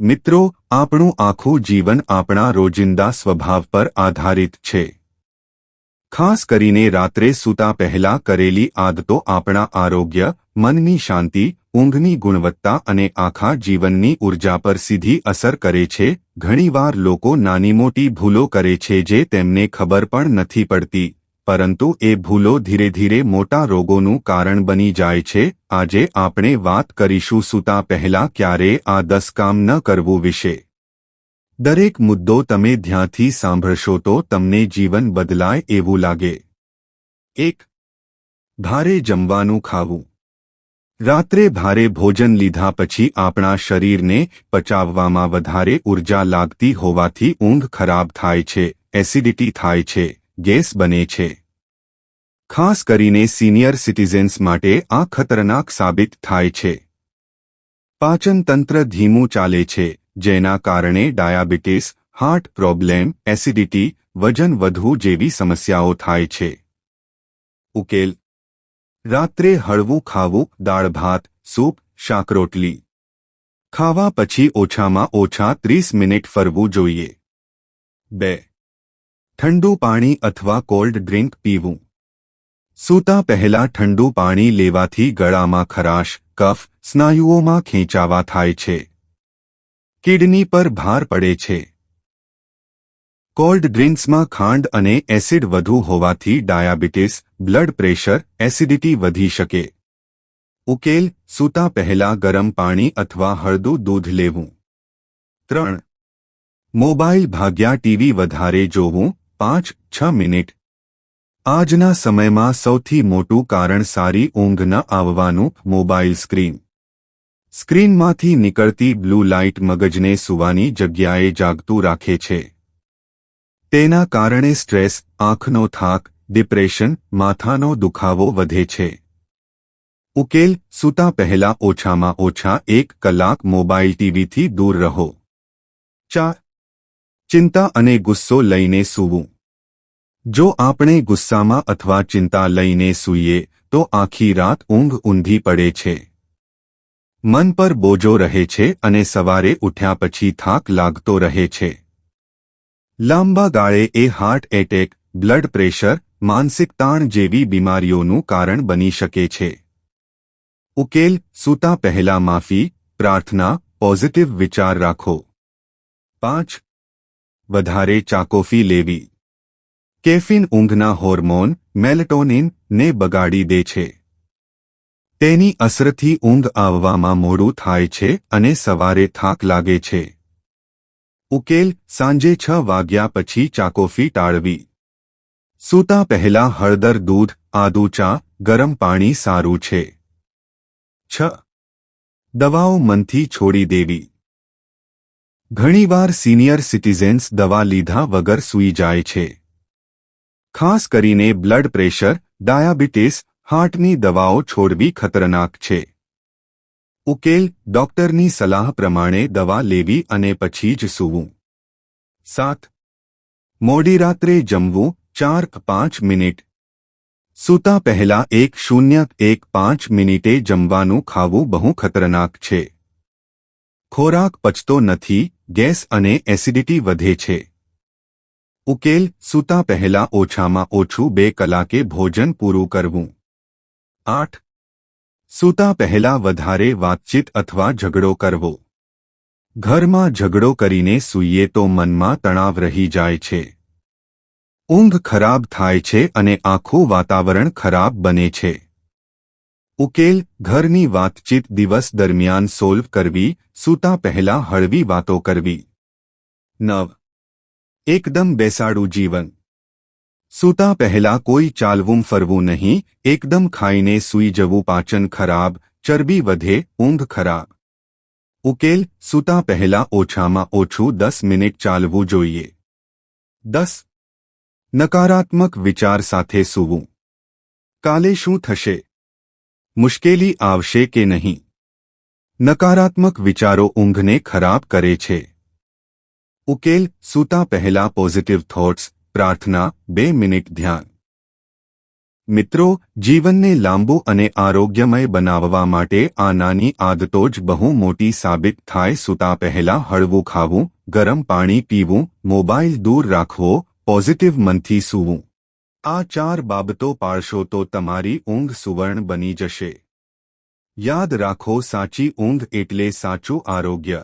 મિત્રો, આપણું આખું જીવન આપણા રોજિંદા સ્વભાવ પર આધારિત છે. ખાસ કરીને રાત્રે સૂતા પહેલા કરેલી આદતો આપણા આરોગ્ય, મનની શાંતિ, ઊંઘની ગુણવત્તા અને આખા જીવનની ઊર્જા પર સીધી અસર કરે છે. ઘણીવાર લોકો નાની મોટી ભૂલો કરે છે જે તેમને ખબર પણ નથી પડતી. પરંતુ એ ભૂલો ધીરે ધીરે મોટા રોગોનું કારણ બની જાય છે. આજે આપણે વાત કરીશું સૂતા પહેલા ક્યારે આ દસ કામ ન કરવું વિશે. દરેક મુદ્દો તમે ધ્યાનથી સાંભળશો તો તમને જીવન બદલાય એવું લાગે. એક, ભારે જમવાનું ખાવું. રાત્રે ભારે ભોજન લીધા પછી આપણા શરીરને પચાવવામાં વધારે ઊર્જા લાગતી હોવાથી ઊંઘ ખરાબ થાય છે, એસિડિટી થાય છે. ગેસ બને છે. ખાસ કરીને સિનિયર સિટીઝન્સ માટે આ ખતરનાક સાબિત થાય છે. પાચન તંત્ર ધીમું ચાલે છે, જેના કારણે ડાયાબિટીસ, હાર્ટ પ્રોબ્લેમ, એસિડિટી, વજન વધવું જેવી સમસ્યાઓ થાય છે. ઉકેલ. રાત્રે હળવું ખાવું, દાળ ભાત, સૂપ, શાકરોટલી. ખાવા પછી ઓછામાં ઓછા ત્રીસ મિનિટ ફરવું જોઈએ. બે. ઠંડુ પાણી અથવા કોલ્ડ ડ્રિંક પીવું. સૂતા પહેલા ઠંડુ પાણી લેવાથી ગળામાં ખરાશ, કફ, સ્નાયુઓમાં ખેંચાવા થાય છે. કિડની પર ભાર પડે છે. કોલ્ડ ડ્રિંક્સમાં ખાંડ અને એસિડ વધુ હોવાથી ડાયાબિટીસ, બ્લડ પ્રેશર, એસિડિટી વધી શકે. ઉકેલ, સૂતા પહેલા ગરમ પાણી અથવા હળદું દૂધ લેવું. ત્રણ. મોબાઈલ ભાગ્યા ટીવી વધારે જોવું પાંચ છ મિનિટ. આજના સમયમાં સૌથી મોટું કારણ સારી ઊંઘ ન આવવાનું મોબાઈલ સ્ક્રીન. સ્ક્રીનમાંથી નીકળતી બ્લુ લાઇટ મગજને સુવાની જગ્યાએ જાગતું રાખે છે. તેના કારણે સ્ટ્રેસ, આંખનો થાક, ડિપ્રેશન, માથાનો દુખાવો વધે છે. ઉકેલ, સૂતા પહેલા ઓછામાં ઓછા એક કલાક મોબાઈલ ટીવીથી દૂર રહો. ચાર ચિંતા અને ગુસ્સો લઈને સૂવું. જો આપણે ગુસ્સામાં અથવા ચિંતા લઈને સૂઈએ, તો આખી રાત ઊંઘ ઊંધી પડે છે. મન પર બોજો રહે છે અને સવારે ઉઠ્યા પછી થાક લાગતો રહે છે. લાંબા ગાળે એ હાર્ટ એટેક બ્લડ પ્રેશર માનસિક તાણ જેવી બીમારીઓનું કારણ બની શકે છે. ઉકેલ, સૂતા પહેલા માફી, પ્રાર્થના પોઝિટિવ વિચાર રાખો. પાંચ વધારે ચાકોફી લેવી. કેફીન ઊંઘના હોર્મોન મેલેટોનિન ને બગાડી દે છે. તેની અસરથી ઊંઘ આવવામાં મોડું થાય છે અને સવારે થાક લાગે છે. ઉકેલ સાંજે છ વાગ્યા પછી ચાકોફી ટાળવી. સૂતા પહેલા હળદર દૂધ, આદુ ચા, ગરમ પાણી સારું છે. છ. દવાઓ મનથી છોડી દેવી. ઘણીવાર સિનિયર સિટીઝન્સ દવા લીધા વગર સૂઈ જાય છે. ખાસ કરીને બ્લડ પ્રેશર, ડાયાબિટીસ, હાર્ટની દવાઓ છોડવી ખતરનાક છે. ઉકેલ, ડોક્ટરની સલાહ પ્રમાણે દવા લેવી અને પછી જ સૂવું. સાત. મોડી રાત્રે જમવું, ચાર પાંચ મિનિટ. સૂતા પહેલા એક શૂન્ય એક પાંચ મિનિટે જમવાનું ખાવું બહુ ખતરનાક છે. ખોરાક પચતો નથી ગેસ અને એસિડિટી વધે છે. ઉકેલ સૂતા પહેલા ઓછામાં ઓછું બે કલાકે ભોજન પૂરું કરવું. આઠ. સૂતા પહેલા વધારે વાતચીત અથવા ઝઘડો કરવો. ઘરમાં ઝઘડો કરીને સૂઈએ તો મનમાં તણાવ રહી જાય છે. ઊંઘ ખરાબ થાય છે અને આખું વાતાવરણ ખરાબ બને છે. ઉકેલ ઘરની વાતચીત દિવસ દરમિયાન સોલ્વ કરવી, સૂતા પહેલા હળવી વાતો કરવી. નવ. એકદમ બેસાડું જીવન. સૂતા પહેલા કોઈ ચાલવું ફરવું નહીં, એકદમ ખાઈને સૂઈ જવું પાચન ખરાબ, ચરબી વધે, ઊંઘ ખરાબ. ઉકેલ સૂતા પહેલા ઓછામાં ઓછું દસ મિનિટ ચાલવું જોઈએ. દસ. નકારાત્મક વિચાર સાથે સૂવું. કાલે શું થશે? મુશ્કેલી આવશે કે નહીં? નકારાત્મક વિચારો ઊંઘને ખરાબ કરે છે. ઉકેલ સૂતા પહેલા પોઝિટિવ થોટ્સ પ્રાર્થના, બે મિનિટ ધ્યાન. મિત્રો, જીવનને લાંબુ અને આરોગ્યમય બનાવવા માટે આ નાની આદતો જ બહુ મોટી સાબિત થાય સૂતા પહેલા હળવું ખાવું, ગરમ પાણી પીવું, મોબાઈલ દૂર રાખવો પોઝિટિવ મનથી સૂવું. આ ચાર બાબતો પાળશો તો તમારી ઊંઘ સુવર્ણ બની જશે. યાદ રાખો સાચી ઊંઘ એટલે સાચું આરોગ્ય.